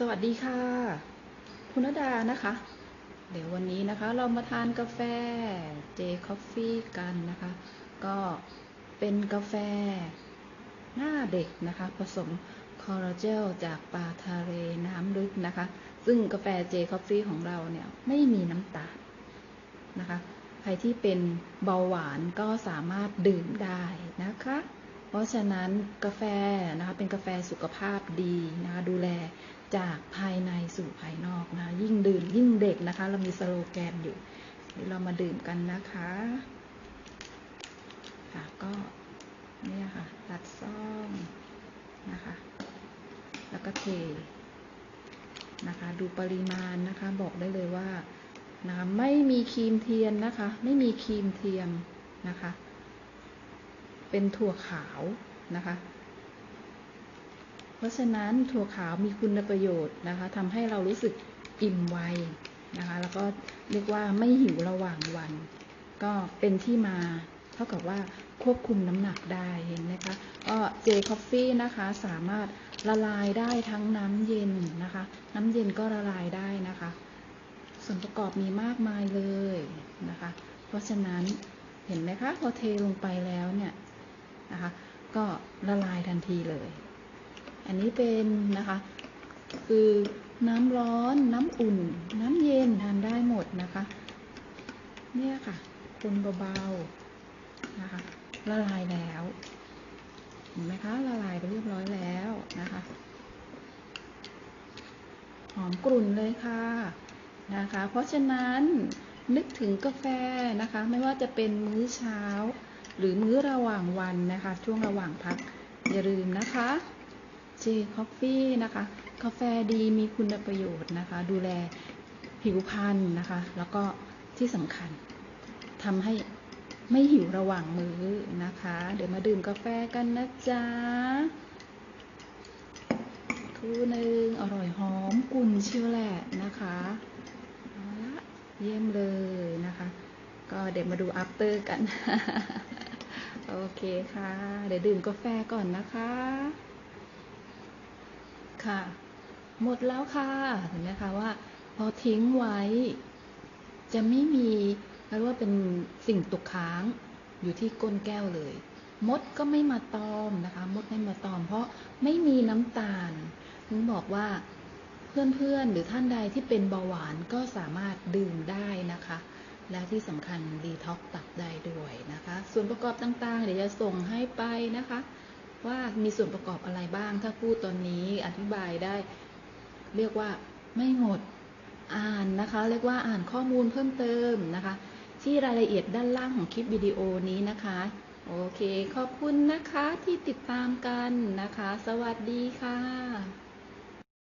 สวัสดีค่ะ คุณนดานะคะ เดี๋ยววันนี้นะคะเรามาทานกาแฟ J Coffee กันนะคะ ก็เป็นกาแฟหน้าเด็กนะคะ ผสมคอลลาเจลจากปลาทะเลน้ำลึกนะคะ ซึ่งกาแฟ J Coffee ของเราเนี่ยไม่มีน้ำตาลนะคะ ใครที่เป็นเบาหวานก็สามารถดื่มได้นะคะ เพราะฉะนั้นกาแฟนะคะเป็นกาแฟสุขภาพดีนะคะดูแล จากภายในสู่ภายนอกนะ ยิ่งดื่มยิ่งเด็กนะคะ เรามีสโลแกนอยู่เดี๋ยวเรามาดื่มกันนะคะ ค่ะก็เนี่ยค่ะตัดซ่อมนะคะ แล้วก็เทนะคะ ดูปริมาณนะคะ บอกได้เลยว่านะคะไม่มีครีมเทียนนะคะ ไม่มีครีมเทียมนะคะ เป็นถั่วขาวนะคะ ราะฉะนั้นถั่วขาวมีคุณประโยชน์นะคะทำให้เรารู้สึกอิ่มไวนะคะ แล้วก็เรียกว่าไม่หิวระหว่างวัน ก็เป็นที่มาเท่ากับว่าควบคุมน้ำหนักได้เห็นไหมคะก็เจคอฟฟี่นะคะสามารถละลายได้ทั้งน้ำเย็นนะคะ น้ำเย็นก็ละลายได้นะคะ ส่วนประกอบมีมากมายเลยนะคะ เพราะฉะนั้นเห็นไหมคะพอเทลงไปแล้วเนี่ยนะคะ ก็ละลายทันทีเลย อันนี้เป็นนะคะ คือน้ำร้อนน้ำอุ่น น้ำเย็นทานได้หมดนะคะ เนี่ยค่ะ คนเบาๆนะคะ ละลายแล้วเห็นไหมคะละลายไปเรียบร้อยแล้วนะคะ หอมกลุ่นเลยค่ะนะคะ เพราะฉะนั้นนึกถึงกาแฟนะคะ ไม่ว่าจะเป็นมื้อเช้า หรือมื้อระหว่างวันนะคะ ช่วงระหว่างพักอย่าลืมนะคะ J Coffee นะคะ กาแฟดีมีคุณประโยชน์นะคะ ดูแลผิวพรรณนะคะ แล้วก็ที่สำคัญทำให้ไม่หิวระหว่างมื้อนะคะ เดี๋ยวมาดื่มกาแฟกันนะจ๊ะทูหนึ่งอร่อยหอมกุ่นเชียวแหละนะคะเอาละเยี่ยมเลยนะคะ ก็เดี๋ยวมาดูอัปเตอร์กัน โอเคค่ะ เดี๋ยวดื่มกาแฟก่อนนะคะ ค่ะ หมดแล้วค่ะเห็นไหมคะว่า พอทิ้งไว้ จะไม่มีเรียกว่าเป็นสิ่งตกค้างอยู่ที่ก้นแก้วเลย มดก็ไม่มาตอมนะคะ มดไม่มาตอม เพราะไม่มีน้ำตาล ถึงบอกว่าเพื่อนๆ หรือท่านใดที่เป็นเบาหวานก็สามารถดื่มได้นะคะ และที่สำคัญดีท็อกตับได้ด้วยนะคะ ส่วนประกอบต่างๆ เดี๋ยวจะส่งให้ไปนะคะ ว่ามีส่วนประกอบอะไรบ้าง ถ้าพูดตอนนี้อธิบายได้ เรียกว่าไม่หมดอ่านนะคะ เรียกว่าอ่านข้อมูลเพิ่มเติมนะคะ ที่รายละเอียดด้านล่างของคลิปวิดีโอนี้นะคะ โอเค ขอบคุณนะคะที่ติดตามกันนะคะ สวัสดีค่ะ